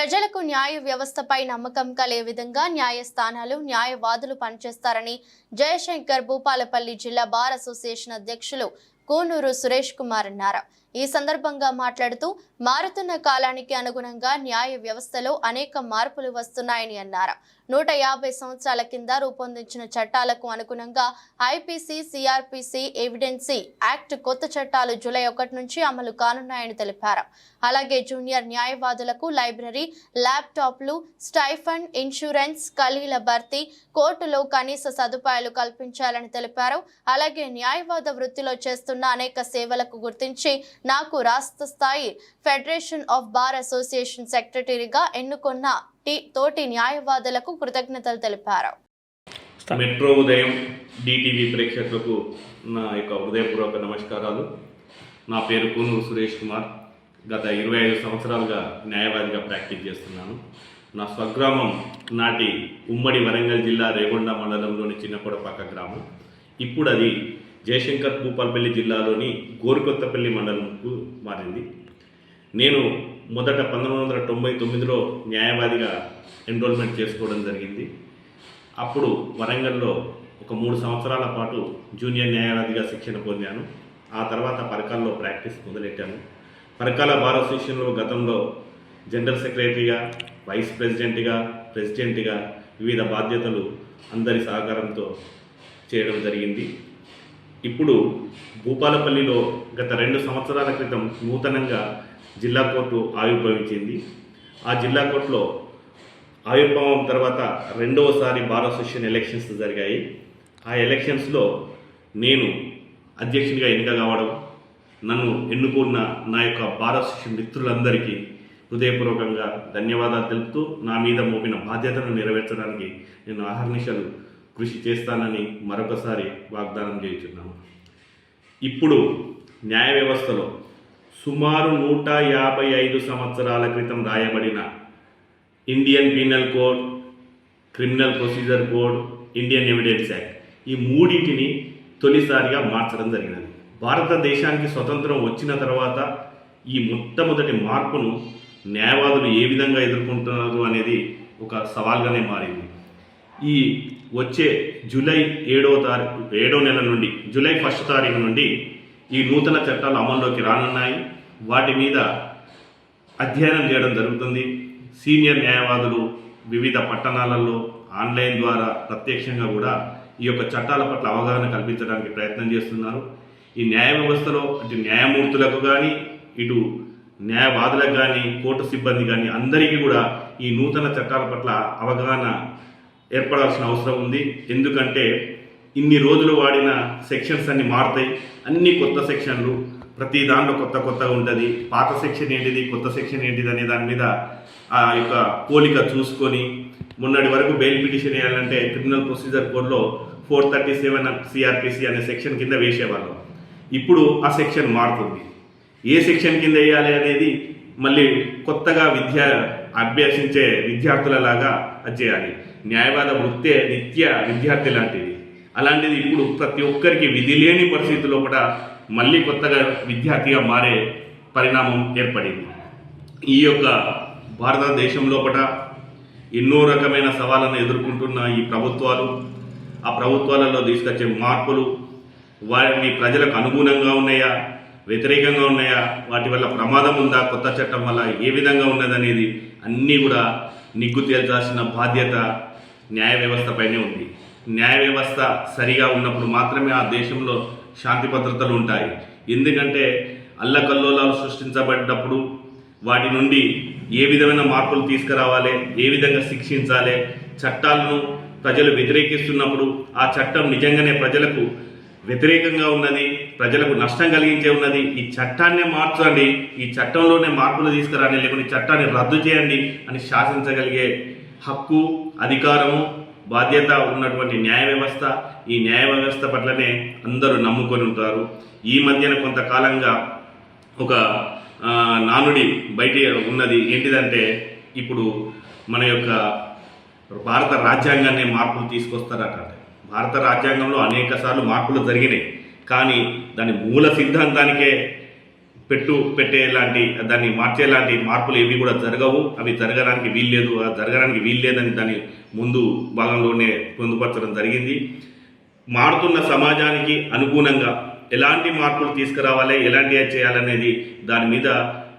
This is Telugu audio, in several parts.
ప్రజలకు న్యాయ వ్యవస్థపై నమ్మకం కలిగే విధంగా న్యాయస్థానాలు న్యాయవాదులు పనిచేస్తారని జయశంకర్ భూపాలపల్లి జిల్లా బార్ అసోసియేషన్ అధ్యక్షులు కూనూరు సురేష్ కుమార్ అన్నారు. ఈ సందర్భంగా మాట్లాడుతూ మారుతున్న కాలానికి అనుగుణంగా న్యాయ వ్యవస్థలో అనేక మార్పులు వస్తున్నాయని అన్నారు. నూట యాభై సంవత్సరాల కింద రూపొందించిన చట్టాలకు అనుగుణంగా ఐపీసీ సిఆర్పిసి ఎవిడెన్సీ యాక్ట్ కొత్త చట్టాలు జూలై ఒకటి నుంచి అమలు కానున్నాయని తెలిపారు. అలాగే జూనియర్ న్యాయవాదులకు లైబ్రరీ ల్యాప్టాప్లు స్టైఫండ్ ఇన్సూరెన్స్ ఖలీల భర్తీ కోర్టులో కనీస సదుపాయాలు కల్పించాలని తెలిపారు. అలాగే న్యాయవాద వృత్తిలో చేస్తున్న అనేక సేవలకు గుర్తించి నాకు రాష్ట్ర స్థాయి ఫెడరేషన్ ఆఫ్ బార్ అసోసియేషన్ సెక్రటరీగా ఎన్నుకున్న టి- తోటి న్యాయవాదులకు కృతజ్ఞతలు తెలిపారు. మెట్రో ఉదయం డిటీవీ ప్రేక్షకులకు నా యొక్క హృదయపూర్వక నమస్కారాలు. నా పేరు కూనూరు సురేష్ కుమార్. గత ఇరవై ఐదు సంవత్సరాలుగా న్యాయవాదిగా ప్రాక్టీస్ చేస్తున్నాను. నా స్వగ్రామం నాటి ఉమ్మడి వరంగల్ జిల్లా రేగొండ మండలంలోని చిన్నకొడపక్క గ్రామం. ఇప్పుడు అది జయశంకర్ భూపాలపల్లి జిల్లాలోని గోరుకొత్తపల్లి మండలంకు మారింది. నేను మొదట పంతొమ్మిది వందల తొంభై తొమ్మిదిలో న్యాయవాదిగా ఎన్రోల్మెంట్ చేసుకోవడం జరిగింది. అప్పుడు వరంగల్లో ఒక మూడు సంవత్సరాల పాటు జూనియర్ న్యాయవాదిగా శిక్షణ పొందాను. ఆ తర్వాత పరకాల్లో ప్రాక్టీస్ మొదలెట్టాను. పరకాల బార్ అసోసియేషన్లో గతంలో జనరల్ సెక్రటరీగా వైస్ ప్రెసిడెంట్గా ప్రెసిడెంట్గా వివిధ బాధ్యతలు అందరి సహకారంతో చేయడం జరిగింది. ఇప్పుడు భూపాలపల్లిలో గత రెండు సంవత్సరాల క్రితం నూతనంగా జిల్లా కోర్టు ఆవిర్భవించింది. ఆ జిల్లా కోర్టులో ఆవిర్భావం తర్వాత రెండవసారి బార్ అసోసియేషన్ ఎలక్షన్స్ జరిగాయి. ఆ ఎలక్షన్స్లో నేను అధ్యక్షునిగా ఎన్నిక కావడం నన్ను ఎన్నుకున్న నా యొక్క బార్ అసోసియేషన్ మిత్రులందరికీ హృదయపూర్వకంగా ధన్యవాదాలు తెలుపుతూ నా మీద మోపిన బాధ్యతను నెరవేర్చడానికి నేను అహర్నిశలు కృషి చేస్తానని మరొకసారి వాగ్దానం చేస్తున్నాము ఇప్పుడు న్యాయ వ్యవస్థలో సుమారు నూట యాభై ఐదు సంవత్సరాల క్రితం రాయబడిన Indian Penal Code Criminal Procedure Code Indian Evidence Act ఈ మూడింటిని తొలిసారిగా మార్చడం జరిగినది. భారతదేశానికి స్వతంత్రం వచ్చిన తర్వాత ఈ మొట్టమొదటి మార్పును న్యాయవాదులు ఏ విధంగా ఎదుర్కొంటున్నారు అనేది ఒక సవాల్గానే మారింది. ఈ వచ్చే జూలై ఏడవ తారీఖు ఏడవ నెల నుండి జూలై ఫస్ట్ తారీఖు నుండి ఈ నూతన చట్టాలు అమల్లోకి రానున్నాయి. వాటి మీద అధ్యయనం చేయడం జరుగుతుంది. సీనియర్ న్యాయవాదులు వివిధ పట్టణాలలో ఆన్లైన్ ద్వారా ప్రత్యక్షంగా కూడా ఈ యొక్క చట్టాల పట్ల అవగాహన కల్పించడానికి ప్రయత్నం చేస్తున్నారు. ఈ న్యాయ వ్యవస్థలో అటు న్యాయమూర్తులకు కానీ ఇటు న్యాయవాదులకు కానీ కోర్టు సిబ్బంది కానీ అందరికీ కూడా ఈ నూతన చట్టాల పట్ల అవగాహన ఏర్పడాల్సిన అవసరం ఉంది. ఎందుకంటే ఇన్ని రోజులు వాడిన సెక్షన్స్ అన్ని మారుతాయి. అన్ని కొత్త సెక్షన్లు ప్రతి దాంట్లో కొత్త కొత్తగా ఉంటుంది. పాత సెక్షన్ ఏంటిది? కొత్త సెక్షన్ ఏంటిది అనే దాని మీద ఆ యొక్క పోలిక చూసుకొని మొన్నటి వరకు బెయిల్ పిటిషన్ వేయాలంటే క్రిమినల్ ప్రొసీజర్ కోడ్లో ఫోర్ థర్టీ సెవెన్ సిఆర్పిసి అనే సెక్షన్ కింద వేసేవాళ్ళం. ఇప్పుడు ఆ సెక్షన్ మారుతుంది. ఏ సెక్షన్ కింద వేయాలి అనేది మళ్ళీ కొత్తగా విద్య అభ్యసించే విద్యార్థులలాగా అది చేయాలి. న్యాయవాద వృత్తే నిత్య విద్యార్థి లాంటిది. అలాంటిది ఇప్పుడు ప్రతి ఒక్కరికి విధి లేని పరిస్థితుల్లో కూడా మళ్ళీ కొత్తగా విద్యార్థిగా మారే పరిణామం ఏర్పడింది. ఈ యొక్క భారతదేశం లోపల ఎన్నో రకమైన సవాళ్ళను ఎదుర్కొంటున్న ఈ ప్రభుత్వాలు ఆ ప్రభుత్వాలలో తీసుకొచ్చే మార్పులు వాటిని ప్రజలకు అనుగుణంగా ఉన్నాయా వ్యతిరేకంగా ఉన్నాయా వాటి వల్ల ప్రమాదం ఉందా కొత్త చట్టం వల్ల ఏ విధంగా ఉన్నదనేది అన్నీ కూడా నిగ్గు తేల్చాల్సిన బాధ్యత న్యాయ వ్యవస్థపైనే ఉంది. న్యాయ వ్యవస్థ సరిగా ఉన్నప్పుడు మాత్రమే ఆ దేశంలో శాంతి భద్రతలు ఉంటాయి. ఎందుకంటే అల్లకల్లోలాలు సృష్టించబడ్డప్పుడు వాటి నుండి ఏ విధమైన మార్పులు తీసుకురావాలి ఏ విధంగా శిక్షించాలి చట్టాలను ప్రజలు వ్యతిరేకిస్తున్నప్పుడు ఆ చట్టం నిజంగానే ప్రజలకు వ్యతిరేకంగా ఉన్నది ప్రజలకు నష్టం కలిగించే ఉన్నది. ఈ చట్టాన్నే మార్చండి ఈ చట్టంలోనే మార్పులు తీసుకురండి లేకుంటే చట్టాన్ని రద్దు చేయండి అని శాసించగలిగే హక్కు అధికారము బాధ్యత ఉన్నటువంటి న్యాయ వ్యవస్థ ఈ న్యాయ వ్యవస్థ పట్లనే అందరూ నమ్ముకొని ఉంటారు. ఈ మధ్యన కొంతకాలంగా ఒక నానుడి బయట ఉన్నది. ఏంటిదంటే ఇప్పుడు మన యొక్క భారత రాజ్యాంగాన్ని మార్పులు తీసుకొస్తారట. భారత రాజ్యాంగంలో అనేక సార్లు మార్పులు జరిగినాయి. కానీ దాని మూల సిద్ధాంతానికే పెట్టు పెట్టేలాంటి దాన్ని మార్చేలాంటి మార్పులు ఏవి కూడా జరగవు. అవి జరగడానికి వీల్లేదు. ఆ జరగడానికి వీల్లేదని దాని ముందు భాగంలోనే పొందుపరచడం జరిగింది. మారుతున్న సమాజానికి అనుగుణంగా ఎలాంటి మార్పులు తీసుకురావాలి ఎలాంటి చేయాలనేది దాని మీద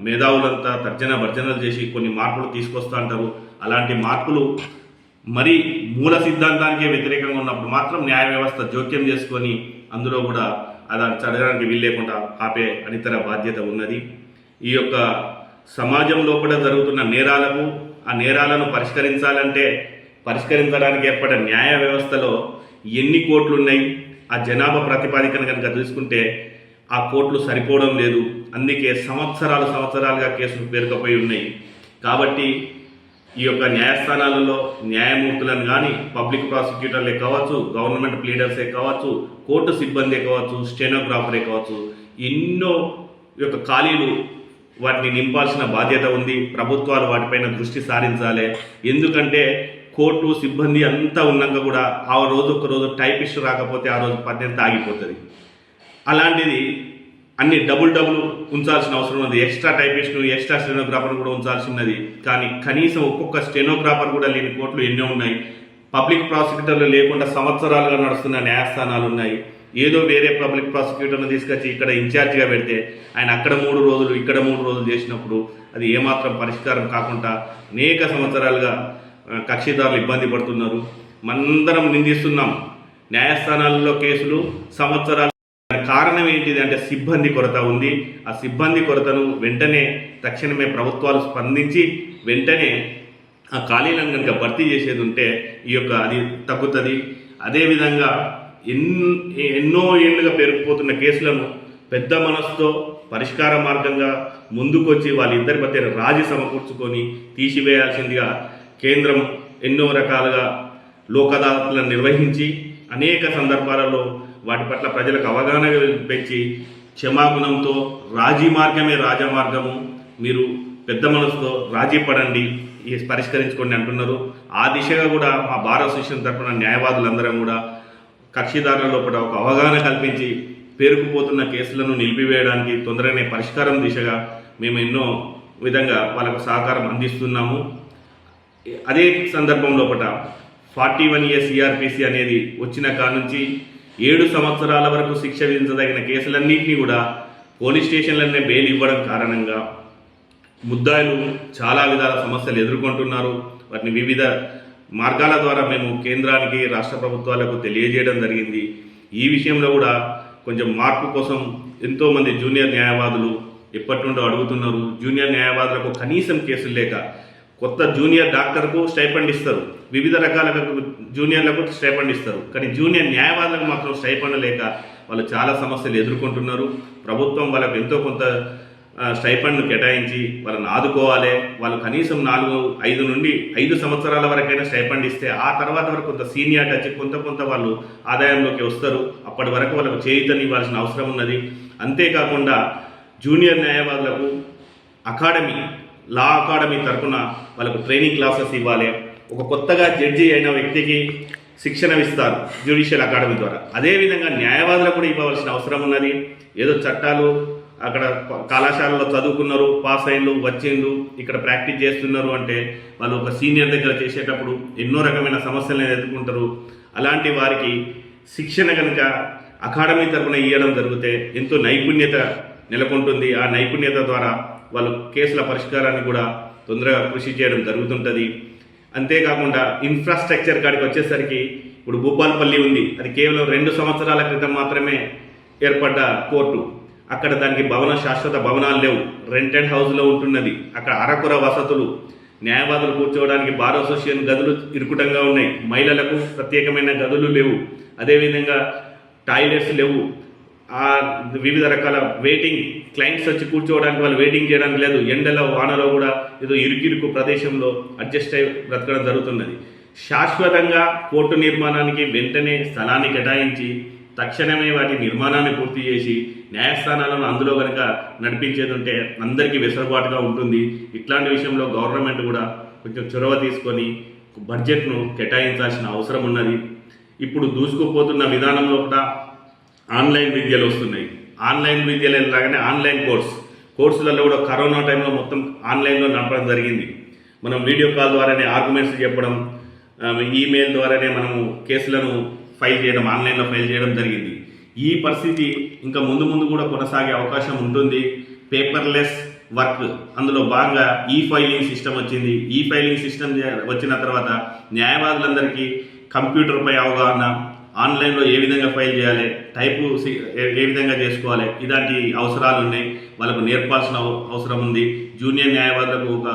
మేధావులంతా తర్జన భర్జనలు చేసి కొన్ని మార్పులు తీసుకొస్తా అంటారు. అలాంటి మార్పులు మరి మూల సిద్ధాంతానికే వ్యతిరేకంగా ఉన్నప్పుడు మాత్రం న్యాయ వ్యవస్థ జోక్యం చేసుకొని అందులో కూడా అలా చదవడానికి వీల్లేకుండా ఆపే అనితర బాధ్యత ఉన్నది. ఈ యొక్క సమాజం లోపల జరుగుతున్న నేరాలకు ఆ నేరాలను పరిష్కరించాలంటే పరిష్కరించడానికి ఏర్పడే న్యాయ వ్యవస్థలో ఎన్ని కోట్లు ఉన్నాయి ఆ జనాభా ప్రతిపాదికన కనుక చూసుకుంటే ఆ కోట్లు సరిపోవడం లేదు. అందుకే సంవత్సరాలు సంవత్సరాలుగా కేసులు పేరుకపోయి ఉన్నాయి. కాబట్టి ఈ యొక్క న్యాయస్థానాలలో న్యాయమూర్తులను కానీ పబ్లిక్ ప్రాసిక్యూటర్లే కావచ్చు గవర్నమెంట్ ప్లీడర్సే కావచ్చు కోర్టు సిబ్బందే కావచ్చు స్టెనోగ్రాఫరే కావచ్చు ఎన్నో యొక్క ఖాళీలు వాటిని నింపాల్సిన బాధ్యత ఉంది. ప్రభుత్వాలు వాటిపైన దృష్టి సారించాలి. ఎందుకంటే కోర్టు సిబ్బంది అంతా ఉన్నాక కూడా ఆ రోజు ఒక రోజు టైపిస్ట్ రాకపోతే ఆ రోజు పని ఆగిపోతుంది. అలాంటిది అన్ని డబుల్ డబుల్ ఉంచాల్సిన అవసరం ఉంది ఎక్స్ట్రా టైపిస్ట్ ఎక్స్ట్రా స్టెనోగ్రాఫర్ కూడా ఉంచాల్సినది. కానీ కనీసం ఒక్కొక్క స్టెనోగ్రాఫర్ కూడా లేని కోర్టులు ఎన్నో ఉన్నాయి. పబ్లిక్ ప్రాసిక్యూటర్లు లేకుండా సంవత్సరాలుగా నడుస్తున్న న్యాయస్థానాలు ఉన్నాయి. ఏదో వేరే పబ్లిక్ ప్రాసిక్యూటర్ను తీసుకొచ్చి ఇక్కడ ఇన్ఛార్జిగా పెడితే ఆయన అక్కడ మూడు రోజులు ఇక్కడ మూడు రోజులు చేసినప్పుడు అది ఏమాత్రం పరిష్కారం కాకుండా అనేక సంవత్సరాలుగా కక్షిదారులు ఇబ్బంది పడుతున్నారు. మనందరం నిందిస్తున్నాం. న్యాయస్థానాలలో కేసులు సంవత్సరాలు కారణం ఏంటిది అంటే సిబ్బంది కొరత ఉంది. ఆ సిబ్బంది కొరతను వెంటనే తక్షణమే ప్రభుత్వాలు స్పందించి వెంటనే ఆ ఖాళీలను కనుక భర్తీ చేసేది ఉంటే ఈ యొక్క అది తగ్గుతుంది. అదేవిధంగా ఎన్ ఎన్నో ఏళ్ళుగా పెరిగిపోతున్న కేసులను పెద్ద మనసుతో పరిష్కార మార్గంగా ముందుకొచ్చి వాళ్ళిద్దరి మధ్య రాజీ సమకూర్చుకొని తీసివేయాల్సిందిగా కేంద్రం ఎన్నో రకాలుగా లోక్ నిర్వహించి అనేక సందర్భాలలో వాటి పట్ల ప్రజలకు అవగాహన పెంచి క్షమాగుణంతో రాజీ మార్గమే రాజమార్గము మీరు పెద్ద మనసుతో రాజీ పడండి ఈ పరిష్కరించుకోండి అంటున్నారు. ఆ దిశగా కూడా మా భారత అసోసియేషన్ తరఫున న్యాయవాదులందరం కూడా కక్షిదారుల లోపల ఒక అవగాహన కల్పించి పేరుకుపోతున్న కేసులను నిలిపివేయడానికి తొందరగానే పరిష్కారం దిశగా మేము ఎన్నో విధంగా వాళ్ళకు సహకారం అందిస్తున్నాము. అదే సందర్భం లోపల ఫార్టీ వన్ ఇయర్ సిఆర్పిసి అనేది వచ్చిన కాడ నుంచి ఏడు సంవత్సరాల వరకు శిక్ష విధించదగిన కేసులన్నింటినీ కూడా పోలీస్ స్టేషన్లనే బెయిల్ ఇవ్వడం కారణంగా ముద్దాయిలు చాలా విధాల సమస్యలు ఎదుర్కొంటున్నారు. వాటిని వివిధ మార్గాల ద్వారా మేము కేంద్రానికి రాష్ట్ర ప్రభుత్వాలకు తెలియజేయడం జరిగింది. ఈ విషయంలో కూడా కొంచెం మార్పు కోసం ఎంతోమంది జూనియర్ న్యాయవాదులు ఎప్పటి నుండో అడుగుతున్నారు. జూనియర్ న్యాయవాదులకు కనీసం కేసులు లేక కొత్త జూనియర్ డాక్టర్కు స్టైఫండ్ ఇస్తారు. వివిధ రకాల జూనియర్లకు స్టైఫండ్ ఇస్తారు. కానీ జూనియర్ న్యాయవాదులకు మాత్రం స్టైఫండ్ లేక వాళ్ళు చాలా సమస్యలు ఎదుర్కొంటున్నారు. ప్రభుత్వం వాళ్ళకు ఎంతో కొంత స్టైఫండ్ను కేటాయించి వాళ్ళని ఆదుకోవాలి. వాళ్ళు కనీసం నాలుగు ఐదు నుండి ఐదు సంవత్సరాల వరకైనా స్టైఫండ్ ఇస్తే ఆ తర్వాత వరకు కొంత సీనియర్ వచ్చి కొంత కొంత వాళ్ళు ఆదాయంలోకి వస్తారు. అప్పటి వరకు వాళ్ళకు చేయుతని ఇవ్వాల్సిన అవసరం ఉన్నది. అంతేకాకుండా జూనియర్ న్యాయవాదులకు అకాడమీ లా అకాడమీ తరఫున వాళ్ళకు ట్రైనింగ్ క్లాసెస్ ఇవ్వాలి. ఒక కొత్తగా జడ్జి అయిన వ్యక్తికి శిక్షణ ఇస్తారు జ్యుడిషియల్ అకాడమీ ద్వారా. అదేవిధంగా న్యాయవాదులకు కూడా ఇవ్వవలసిన అవసరం ఉన్నది. ఏదో చట్టాలు అక్కడ కళాశాలలో చదువుకున్నారు పాస్ అయ్యిండు వచ్చిండు ఇక్కడ ప్రాక్టీస్ చేస్తున్నారు అంటే వాళ్ళు ఒక సీనియర్ దగ్గర చేసేటప్పుడు ఎన్నో రకమైన సమస్యలను ఎదుర్కొంటారు. అలాంటి వారికి శిక్షణ కనుక అకాడమీ తరఫున ఇవ్వడం జరిగితే ఎంతో నైపుణ్యత నెలకొంటుంది. ఆ నైపుణ్యత ద్వారా వాళ్ళు కేసుల పరిష్కారాన్ని కూడా తొందరగా కృషి చేయడం జరుగుతుంటుంది. అంతేకాకుండా ఇన్ఫ్రాస్ట్రక్చర్ కాడికి వచ్చేసరికి ఇప్పుడు భూపాల్పల్లి ఉంది. అది కేవలం రెండు సంవత్సరాల క్రితం మాత్రమే ఏర్పడ్డ కోర్టు. అక్కడ దానికి భవన శాశ్వత భవనాలు లేవు. రెంటెడ్ హౌస్లో ఉంటున్నది. అక్కడ అరకుర వసతులు. న్యాయవాదులు కూర్చోవడానికి బార్ అసోసియేషన్ గదులు ఇరుకుటంగా ఉన్నాయి. మహిళలకు ప్రత్యేకమైన గదులు లేవు. అదేవిధంగా టాయిలెట్స్ లేవు. ఆ వివిధ రకాల వెయిటింగ్ క్లయింట్స్ వచ్చి కూర్చోవడానికి వాళ్ళు వెయిటింగ్ చేయడానికి లేదు. ఎండలో వానలో కూడా ఏదో ఇరుకిరుకు ప్రదేశంలో అడ్జస్ట్ అయి బ్రతకడం జరుగుతున్నది. శాశ్వతంగా కోర్టు నిర్మాణానికి వెంటనే స్థలాన్ని కేటాయించి తక్షణమే వాటి నిర్మాణాన్ని పూర్తి చేసి న్యాయస్థానాలను అందులో కనుక నడిపించేది ఉంటే అందరికీ వెసులుబాటుగా ఉంటుంది. ఇట్లాంటి విషయంలో గవర్నమెంట్ కూడా కొంచెం చొరవ తీసుకొని బడ్జెట్ను కేటాయించాల్సిన అవసరం ఉన్నది. ఇప్పుడు దూసుకుపోతున్న విధానంలో కూడా ఆన్లైన్ విద్యలు వస్తున్నాయి. ఆన్లైన్ విద్యలు లాగానే ఆన్లైన్ కోర్స్. కోర్సులలో కూడా కరోనా టైంలో మొత్తం ఆన్లైన్లో నడపడం జరిగింది. మనం వీడియో కాల్ ద్వారానే ఆర్గ్యుమెంట్స్ చెప్పడం ఈమెయిల్ ద్వారానే మనము కేసులను ఫైల్ చేయడం ఆన్లైన్లో ఫైల్ చేయడం జరిగింది. ఈ పరిస్థితి ఇంకా ముందు ముందు కూడా కొనసాగే అవకాశం ఉంటుంది. Paperless work. అందులో భాగంగా ఈ ఫైలింగ్ సిస్టమ్ వచ్చింది. ఈ ఫైలింగ్ సిస్టమ్ వచ్చిన తర్వాత న్యాయవాదులందరికీ కంప్యూటర్పై అవగాహన ఆన్లైన్లో ఏ విధంగా ఫైల్ చేయాలి టైపు సి- ఏ- విధంగా చేసుకోవాలి ఇలాంటి అవసరాలు ఉన్నాయి. వాళ్ళకు నేర్పాల్సిన అవసరం ఉంది. జూనియర్ న్యాయవాదులకు ఒక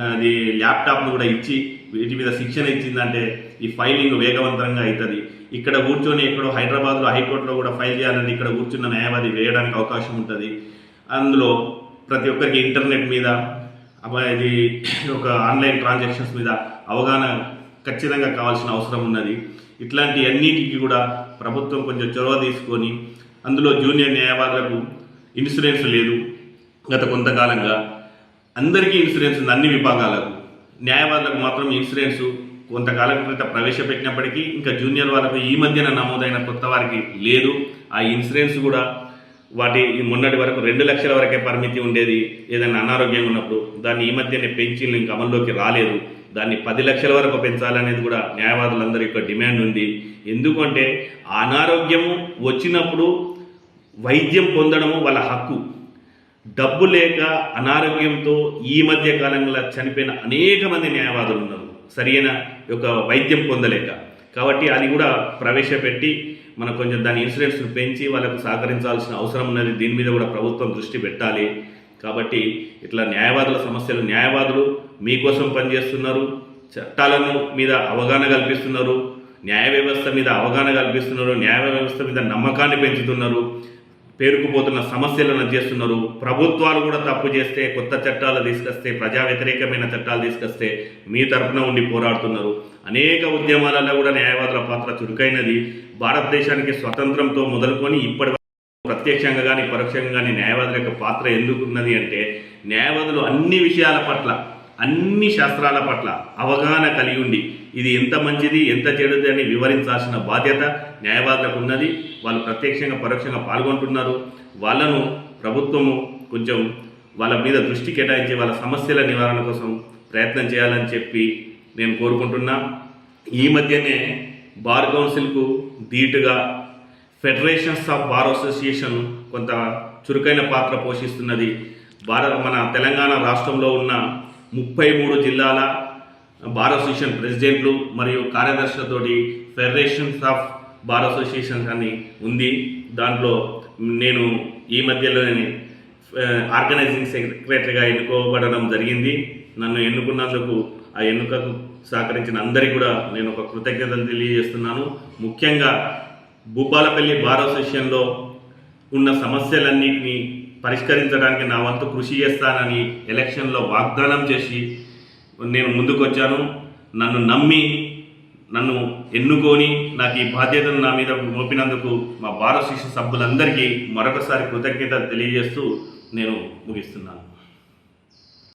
అది ల్యాప్టాప్ను కూడా ఇచ్చి వీటి మీద శిక్షణ ఇచ్చిందంటే ఈ ఫైలింగ్ వేగవంతంగా అవుతుంది. ఇక్కడ కూర్చొని ఎక్కడో హైదరాబాద్లో హైకోర్టులో కూడా ఫైల్ చేయాలంటే ఇక్కడ కూర్చున్న న్యాయవాది వేయడానికి అవకాశం ఉంటుంది. అందులో ప్రతి ఒక్కరికి ఇంటర్నెట్ మీద అది ఇది ఒక ఆన్లైన్ ట్రాన్సాక్షన్స్ మీద అవగాహన ఖచ్చితంగా కావాల్సిన అవసరం ఉన్నది. ఇట్లాంటి అన్నిటికీ కూడా ప్రభుత్వం కొంచెం చొరవ తీసుకొని అందులో జూనియర్ న్యాయవాదులకు ఇన్సూరెన్స్ లేదు గత కొంతకాలంగా. అందరికీ ఇన్సూరెన్స్ ఉంది అన్ని విభాగాలకు. న్యాయవాదులకు మాత్రం ఇన్సూరెన్స్ కొంతకాలం క్రితం ప్రవేశపెట్టినప్పటికీ ఇంకా జూనియర్ వాళ్ళకు ఈ మధ్యన నమోదైన కొత్త వారికి లేదు. ఆ ఇన్సూరెన్స్ కూడా వాటి మొన్నటి వరకు రెండు లక్షల వరకే పరిమితి ఉండేది ఏదైనా అనారోగ్యం ఉన్నప్పుడు. దాన్ని ఈ మధ్యనే పెంచి ఇంకా అమల్లోకి రాలేదు. దాన్ని పది లక్షల వరకు పెంచాలనేది కూడా న్యాయవాదులందరి యొక్క డిమాండ్ ఉంది. ఎందుకంటే అనారోగ్యము వచ్చినప్పుడు వైద్యం పొందడము వాళ్ళ హక్కు. డబ్బు లేక అనారోగ్యంతో ఈ మధ్య కాలంలో చనిపోయిన అనేక మంది న్యాయవాదులు ఉన్నారు. సరైన ఒక వైద్యం పొందలేక. కాబట్టి అది కూడా ప్రవేశపెట్టి మనం కొంచెం దాని ఇన్సూరెన్స్ను పెంచి వాళ్ళకు సహకరించాల్సిన అవసరం ఉన్నది. దీని మీద కూడా ప్రభుత్వం దృష్టి పెట్టాలి. కాబట్టి ఇట్లా న్యాయవాదుల సమస్యలు న్యాయవాదులు మీకోసం పనిచేస్తున్నారు చట్టాలను మీద అవగాహన కల్పిస్తున్నారు న్యాయ వ్యవస్థ మీద అవగాహన కల్పిస్తున్నారు న్యాయ వ్యవస్థ మీద నమ్మకాన్ని పెంచుతున్నారు పేరుకుపోతున్న సమస్యలను చేస్తున్నారు. ప్రభుత్వాలు కూడా తప్పు చేస్తే కొత్త చట్టాలు తీసుకొస్తే ప్రజా వ్యతిరేకమైన చట్టాలు తీసుకొస్తే మీ తరఫున ఉండి పోరాడుతున్నారు. అనేక ఉద్యమాలలో కూడా న్యాయవాదుల పాత్ర చురుకైనది. భారతదేశానికి స్వతంత్రంతో మొదలుకొని ఇప్పటి ప్రత్యక్షంగా కానీ పరోక్షంగా కానీ న్యాయవాదుల యొక్క పాత్ర ఎందుకున్నది అంటే న్యాయవాదులు అన్ని విషయాల పట్ల అన్ని శాస్త్రాల పట్ల అవగాహన కలిగి ఉండి ఇది ఎంత మంచిది ఎంత చెడుది అని వివరించాల్సిన బాధ్యత న్యాయవాదులకు ఉన్నది. వాళ్ళు ప్రత్యక్షంగా పరోక్షంగా పాల్గొంటున్నారు. వాళ్ళను ప్రభుత్వము కొంచెం వాళ్ళ మీద దృష్టి కేటాయించి వాళ్ళ సమస్యల నివారణ కోసం ప్రయత్నం చేయాలని చెప్పి నేను కోరుకుంటున్నా. ఈ మధ్యనే బార్ కౌన్సిల్కు ధీటుగా ఫెడరేషన్స్ ఆఫ్ బార్ అసోసియేషన్ కొంత చురుకైన పాత్ర పోషిస్తున్నది. భారత మన తెలంగాణ రాష్ట్రంలో ఉన్న ముప్పై మూడు జిల్లాల బార్ అసోసియేషన్ ప్రెసిడెంట్లు మరియు కార్యదర్శులతోటి ఫెడరేషన్స్ ఆఫ్ బార్ అసోసియేషన్ అని ఉంది. దాంట్లో నేను ఈ మధ్యలోనే ఆర్గనైజింగ్ సెక్రటరీగా ఎన్నుకోబడడం జరిగింది. నన్ను ఎన్నుకున్నందుకు ఆ ఎన్నుకకు సహకరించిన అందరికీ కూడా నేను ఒక కృతజ్ఞతలు తెలియజేస్తున్నాను. ముఖ్యంగా భూపాలపల్లి బార్ అసోసియేషన్లో ఉన్న సమస్యలన్నింటినీ పరిష్కరించడానికి నా వంతు కృషి చేస్తానని ఎలక్షన్లో వాగ్దానం చేసి నేను ముందుకొచ్చాను. నన్ను నమ్మి నన్ను ఎన్నుకొని నాకు ఈ బాధ్యతను నా మీద మోపినందుకు మా బార్ అసోసియేషన్ సభ్యులందరికీ మరొకసారి కృతజ్ఞత తెలియజేస్తూ నేను ముగిస్తున్నాను.